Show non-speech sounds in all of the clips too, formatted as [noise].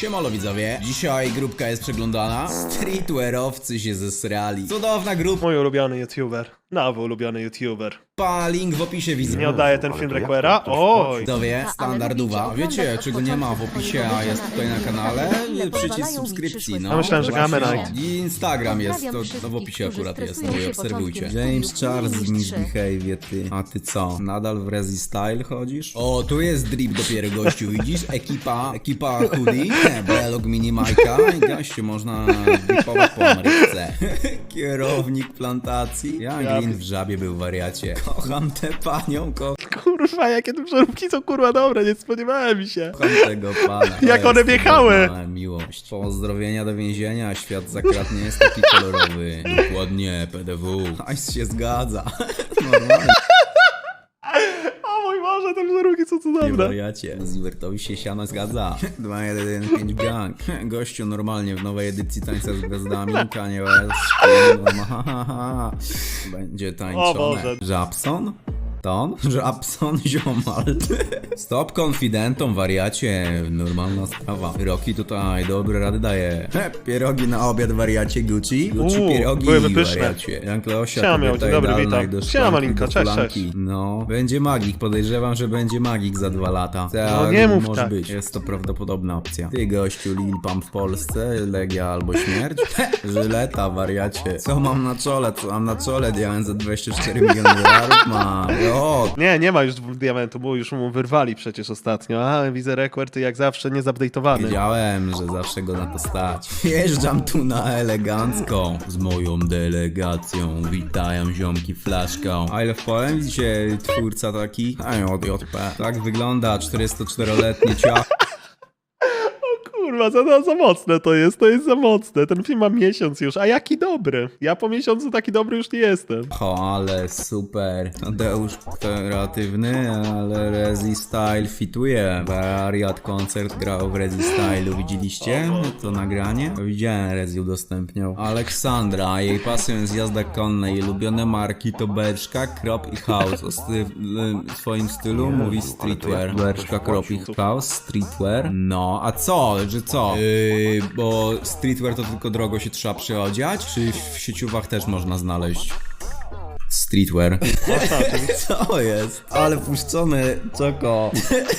Siemolo widzowie, dzisiaj grupka jest przeglądana. Streetwearowcy się zesrali. Cudowna grupa. Mój ulubiony youtuber. Nowy ulubiony youtuber. Pa, link w opisie Nie widzowie. oddaję ten film Requera? Oj! Widzowie, ale standardowa. lubicie Wiecie, czego nie ma w opisie, a jest tutaj na kanale? Przycisk subskrypcji, no. Ja myślałem, że Właśnie. na- I Instagram jest, to, to w opisie akurat jest, no i obserwujcie. James. Charles. Misbehave, ty. A ty co? Nadal w Rezi Style chodzisz? O, tu jest drip dopiero gościu, widzisz? Ekipa, ekipa hoodie, Belog mini Majka i gościu, można dripować po Amerykce. [laughs] Kierownik plantacji. Ja Green w żabie był wariacie. Kocham tę panią, kocham Kurwa, jakie te przeróbki są kurwa dobre, nie spodziewałem się. tego pana. [laughs] To Jak jest one wjechały. Miłość. Pozdrowienia do więzienia, świat zakrat nie jest taki kolorowy. Dokładnie, PDW. Ice się zgadza. [laughs] Normalnie. O mój Boże, te przeróbki są Nie cudowne. wariacie. Zivertowi się siano zgadza. [laughs] 2-1-5 gang. Gościu normalnie w nowej edycji Tańca z Gwiazdami. Kanye West. Norma, ha, ha, ha. Będzie tańczone. Boże. Żabson? Ton? Żabson ziomal. Stop konfidentom, wariacie. Normalna sprawa. Roki tutaj dobre rady daje. He, pierogi na obiad, wariacie Gucci. Gucci Uuu, pierogi, byłyby pyszne. wariacie. Jan Kleosia, Siema, dzień dobry, witam. Siema, Malinka, cześć, cześć. No, będzie magik. Podejrzewam, że będzie magik za dwa lata. Tak, nie mów może tak. być. Jest to prawdopodobna opcja. Ty gościu, Lil Pump w Polsce, Legia albo śmierć. [laughs] Żyleta, wariacie. Co mam na czole? Co mam na czole? Diament za 24 miliony dolarów mam. Nie, nie ma już dwóch diamentu, bo już mu wyrwali przecież ostatnio. A, widzę ty jak zawsze nie zupdate'owany. Wiedziałem, że zawsze go na to stać. Wjeżdżam tu na elegancką z moją delegacją. Witają ziomki flaszką. A ile wpałem? Widzicie twórca taki? A JP. Tak wygląda 44-letni ciach. Kurwa, za, za, za mocne to jest, to jest za mocne. Ten film ma miesiąc już, a jaki dobry. Ja po miesiącu taki dobry już nie jestem. O, ale super. Tadeusz kreatywny, ale Rezi Style fituje. Wariat koncert grał w Rezi Style'u. Widzieliście to nagranie? Widziałem, Rezi udostępniał. Aleksandra, jej pasją jest jazda konna. Jej ulubione marki to Berszka, Krop i House. O sty- w swoim stylu mówi streetwear. Berszka, Krop i House, streetwear. No, a co? Że co? Yy, bo streetwear to tylko drogo się trzeba przyodziać? Czy w sieciówach też można znaleźć? Streetwear. [laughs] Co jest? Ale puszczony czoko.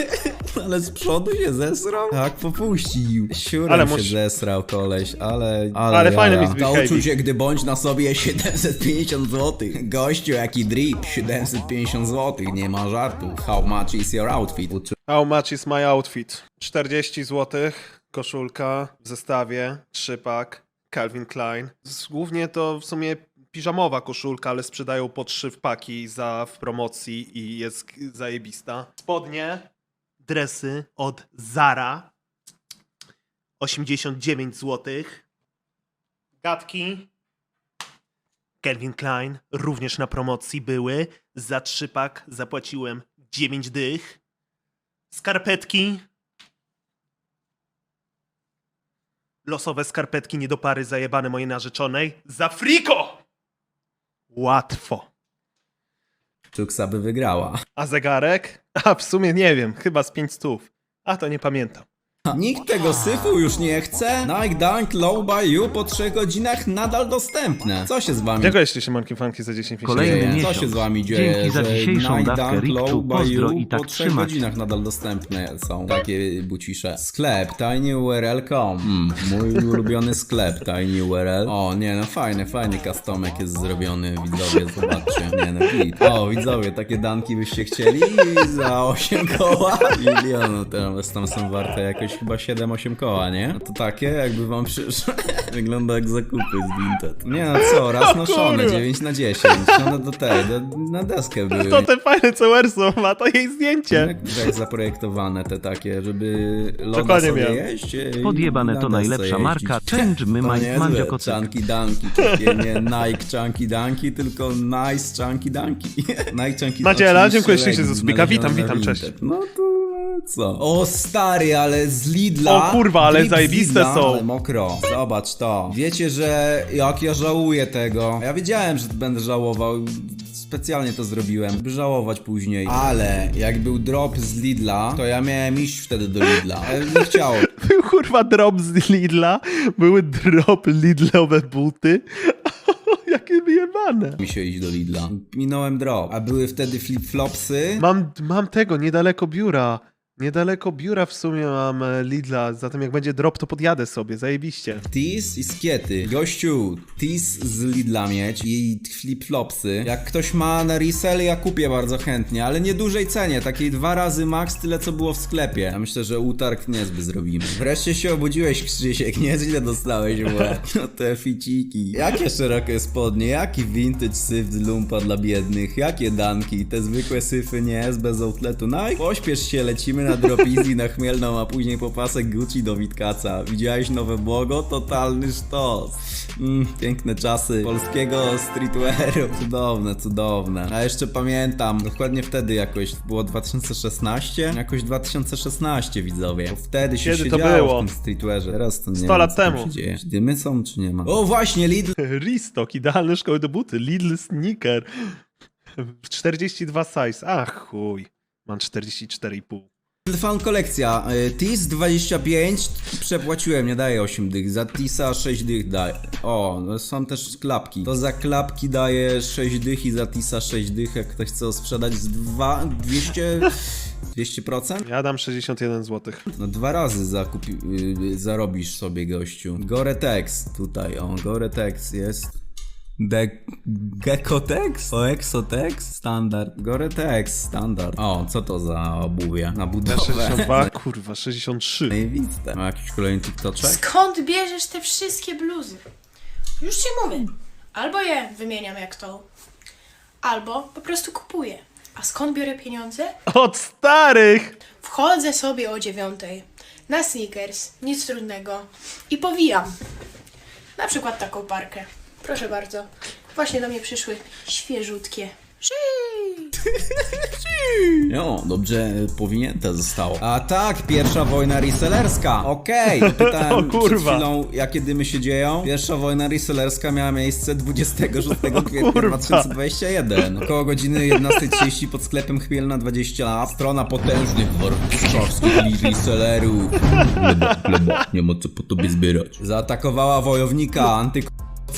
[laughs] Ale z przodu się zesrał? Tak, popuścił. Siurem Ale się mus- zesrał koleś, ale... Ale, Ale fajny jaja. Miss To Behaving. uczucie, gdy bądź na sobie 750 zł. Gościu, jaki drip. 750 zł, nie ma żartu. How much is your outfit? How much is my outfit? 40 zł, koszulka w zestawie, trzypak, Calvin Klein. Głównie to w sumie piżamowa koszulka, ale sprzedają po trzy wpaki za w promocji i jest zajebista. Spodnie, dresy od Zara, 89 zł. Gadki, Calvin Klein, również na promocji były. Za trzypak zapłaciłem 9 dych. Skarpetki. Losowe skarpetki nie do pary zajebane mojej narzeczonej. Za friko! Łatwo. Czuksa by wygrała. A zegarek? A w sumie nie wiem, chyba z 5 stów. A to nie pamiętam. Nikt tego syfu już nie chce. Nike Dunk Low by You po 3 godzinach nadal dostępne. Co się z wami Dziękuję się Monkey Funky za 10 miesięcy. Kolejny dzieje? Co się z wami dzieje, Dzięki za że dzisiejszą Nike dawkę Dunk Low by Pozdro You i tak po 3 trzymać. godzinach nadal dostępne są takie bucisze. Sklep tinyurl.com mm, Mój ulubiony sklep tinyurl. O nie no fajny, fajny customek jest zrobiony widzowie, zobaczcie. Nie no git. O widzowie, takie danki byście chcieli za 8 koła? Milionu teraz tam są warte jakoś chyba 7-8 koła, nie? No to takie jakby wam przyszło. [laughs] Wygląda jak zakupy z Vinted. Nie no co, raz noszone, kurwa. 9 na 10. No do tej, do, na deskę były. To te fajne co Werso ma, to jej zdjęcie. Jak, jak zaprojektowane te takie, żeby loda Dokładnie sobie miałem. jeść. e, i Podjebane na to desce najlepsza jeździć. marka. Change my To ma- niezłe, Mandzio Kocyk. Chunky Dunky, takie nie Nike Chunky Dunky, tylko Nice Chunky Dunky. [laughs] Nike Chunky Madziela, oczywiście dziękuję ślicznie za subika. Witam, znalezione witam, na cześć. Vinted. No to co? O stary, ale z Lidla. O kurwa, ale Drip z zajebiste Lidla, są. Ale mokro. Zobacz to. Wiecie, że jak ja żałuję tego. Ja wiedziałem, że będę żałował. Specjalnie to zrobiłem, by żałować później. Ale jak był drop z Lidla, to ja miałem iść wtedy do Lidla. Ale nie chciało [laughs] Był kurwa drop z Lidla, były drop Lidlowe buty. [laughs] Jakie wyjebane. mi się iść do Lidla. Minąłem drop. A były wtedy flip-flopsy. Mam, mam tego, niedaleko biura. Niedaleko biura w sumie mam e, Lidla, zatem jak będzie drop, to podjadę sobie, zajebiście. Tees i skiety. Gościu, tees z Lidla mieć i flip-flopsy. Jak ktoś ma na resell, ja kupię bardzo chętnie, ale nie dużej cenie, takiej dwa razy max tyle co było w sklepie. Ja myślę, że utarg niezby zrobimy. Wreszcie się obudziłeś, Krzysiek, nieźle dostałeś łeb. [laughs] No te ficiki. Jakie szerokie spodnie, jaki vintage syf z lumpa dla biednych, jakie danki, te zwykłe syfy nie, z bez outletu. No i pośpiesz się, lecimy na drop easy na chmielną, a później po pasek Gucci do Witkaca. Widziałeś nowe błogo? Totalny sztos. Mm, piękne czasy polskiego streetwearu. Cudowne, cudowne. A jeszcze pamiętam, dokładnie wtedy jakoś, było 2016? Jakoś 2016 widzowie. Bo wtedy się Kiedy to siedziało było? w tym streetwearze. Teraz to nie 100 wiem, lat co tam temu. Się dzieje. Czy dymy są, czy nie ma? O właśnie, Lidl [laughs] Restock, idealne szkoły do buty, Lidl Sneaker. 42 size, ach chuj. Mam 44,5. Fan kolekcja. y, Tis 25 przepłaciłem, nie daję 8 dych. Za Tisa 6 dych daję. O, no są też klapki. To za klapki daję 6 dych i za Tisa 6 dych. Jak ktoś chce sprzedać z 2 200 200%? Ja dam 61 zł. No dwa razy zakupi, y, zarobisz sobie gościu. Goretex tutaj, o Goretex jest. De Gekotex? O Exotex? Standard. Goretex, standard. O, co to za obuwie? Na budowę. 62, kurwa, 63. Zajebiste. Ma jakiś kolejny TikToczek? Skąd bierzesz te wszystkie bluzy? Już ci mówię. Albo je wymieniam jak to, albo po prostu kupuję. A skąd biorę pieniądze? Od starych! Wchodzę sobie o dziewiątej na sneakers, nic trudnego, i powijam. Na przykład taką parkę. Proszę bardzo. Właśnie do mnie przyszły świeżutkie. No, dobrze powinięte zostało. A tak, pierwsza wojna resellerska. Okej, [laughs] pytałem O przed kurwa. chwilą, jakie dymy się dzieją. Pierwsza wojna resellerska miała miejsce 26 kwietnia kurwa. 2021. Około godziny 11.30 pod sklepem Chmielna 20 lat. Strona potężnych warszawskich resellerów. [laughs] Gleba, gleba, nie ma co po tobie zbierać. Zaatakowała wojownika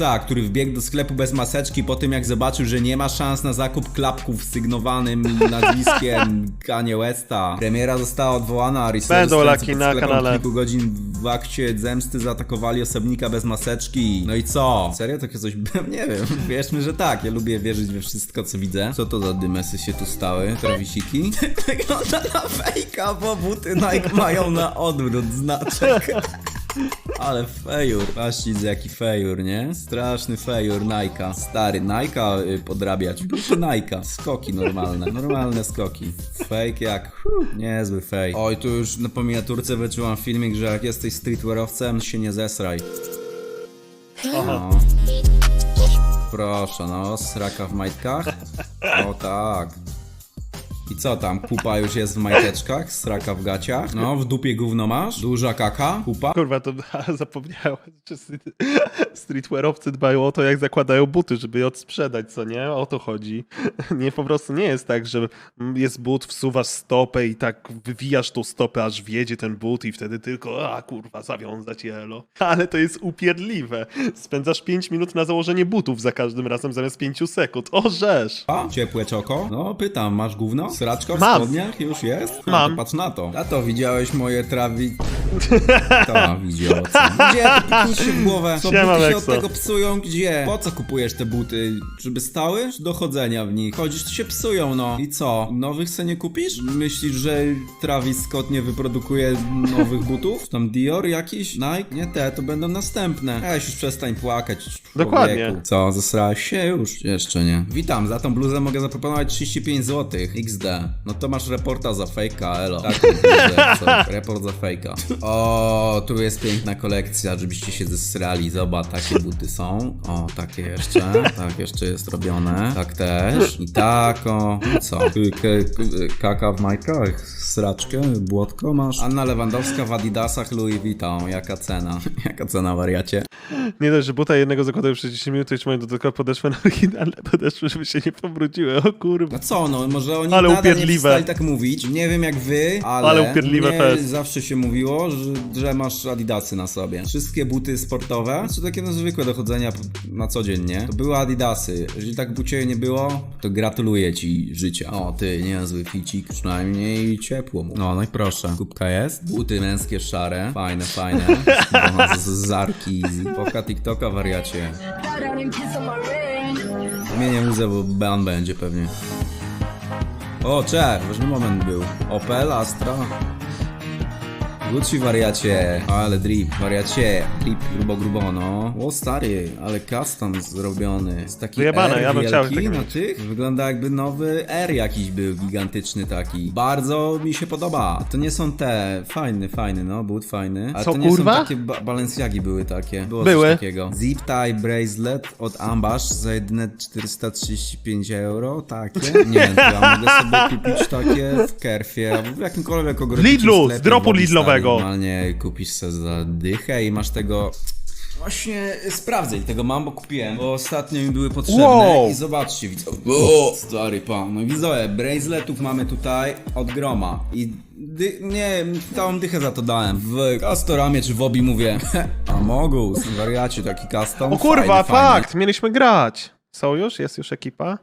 anty który wbiegł do sklepu bez maseczki po tym jak zobaczył, że nie ma szans na zakup klapków z sygnowanym nazwiskiem Kanye Westa. Premiera została odwołana, a Będą laki na kanale. kilku godzin w akcie zemsty zaatakowali osobnika bez maseczki. No i co? Serio? Takie coś? [laughs] nie wiem. Wierzmy, że tak. Ja lubię wierzyć we wszystko, co widzę. Co to za dymesy się tu stały? Trawisiki? [laughs] Wygląda na fejka, bo buty Nike mają na odwrót znaczek. [laughs] Ale fejur, patrzcie jaki fejur, nie? Straszny fejur Nike'a. Stary, Nike'a y, podrabiać. Buty Nike'a. Skoki normalne, normalne skoki. Fake jak, huh, niezły fake. Oj, tu już na miniaturce wyczułam filmik, że jak jesteś streetwearowcem, się nie zesraj. No. Proszę, no, sraka w majtkach? O tak. I co tam, kupa już jest w majteczkach, sraka w gaciach? No, w dupie gówno masz? Duża kaka? Kupa? Kurwa, to [laughs] zapomniałem, street- streetwearowcy dbają o to, jak zakładają buty, żeby je odsprzedać, co nie? O to chodzi. [laughs] Nie, po prostu nie jest tak, że jest but, wsuwasz stopę i tak wywijasz tą stopę, aż wjedzie ten but i wtedy tylko, a kurwa, zawiązać jelo. [laughs] Ale to jest upierdliwe. Spędzasz 5 minut na założenie butów za każdym razem zamiast 5 sekund. O, żeż! A? Ciepłe czoko? No, pytam, masz gówno? Sraczko w Mam. spodniach? Już jest? Mam. To patrz na to. A to widziałeś moje trawi... [laughs] To widział? Gdzie? Piknij się w głowę. Co, Siema, buty się od tego psują? Gdzie? Po co kupujesz te buty? Żeby stały? Czy do chodzenia w nich? Chodzisz, to się psują, no. I co? Nowych se nie kupisz? Myślisz, że Travis Scott nie wyprodukuje nowych [laughs] butów? Tam Dior jakiś? Nike? Nie te, to będą następne. Weź już przestań płakać. człowieku. Dokładnie. Co, zesrałeś się już? Jeszcze nie. Witam, za tą bluzę mogę zaproponować 35 zł. XD. Kurde. No to masz reporta za fejka, elo. Tak, kurde, co? report za fejka. O, tu jest piękna kolekcja, żebyście się zesrali. Zobacz, takie buty są. O, takie jeszcze. Tak, jeszcze jest robione. Tak też. I tak, o. No co? K- kaka w majtkach, sraczkę, błotko masz. Anna Lewandowska w Adidasach Louis Vuitton. Jaka cena? [laughs] Jaka cena, wariacie? Nie dość, że buta jednego przez 10 minut, to jeszcze mają dodatkowo podeszwę na oryginalne podeszwy, żeby się nie pobrudziły. O kurwa. No co, no może oni Ale nadal upierdliwe. nie tak mówić. Nie wiem jak wy, ale, Ale upierdliwe mnie fest. zawsze się mówiło, że, że masz adidasy na sobie. Wszystkie buty sportowe, czy takie no zwykłe do chodzenia na co dzień, nie? To były adidasy. Jeżeli tak bucie nie było, to gratuluję ci życia. O, ty, niezły ficik, przynajmniej ciepło mu. No, no i proszę. Kubka jest. Buty męskie szare. Fajne, fajne. [laughs] z, z zarki. Z poka TikToka wariacie. Zmienię muzę, bo ban będzie pewnie. O, cześć, ważny moment był. Opel, Astra. Gucci wariacie, ale drip, wariacie, drip grubo grubo no. O stary, ale custom zrobiony. Z taki Wyjebane, R ja bym chciał na mieć. tych. Wygląda jakby nowy R jakiś był, gigantyczny taki. Bardzo mi się podoba. To nie są te, fajny, fajny no, but fajny. Ale Co, to nie kurwa? są takie ba Balenciagi były takie. Było Były. coś takiego. Zip tie bracelet od Ambash za jedyne 435 euro, takie. Nie wiem, ja mogę sobie kupić takie w Kerfie, albo w jakimkolwiek ogromnym Lidlu, z dropu Lidlowego. Stary. Normalnie kupisz sobie za dychę i masz tego... Właśnie sprawdzę, ile tego mam, bo kupiłem, bo ostatnio mi były potrzebne Wow. i zobaczcie widzowie. O, stary pan, no i widzowie, braceletów mamy tutaj od groma i dy, nie, całą dychę za to dałem. W Castoramie czy w Obi mówię, [laughs] a mogą, wariacie taki custom. O kurwa, fakt, mieliśmy grać. Są już? Jest już ekipa?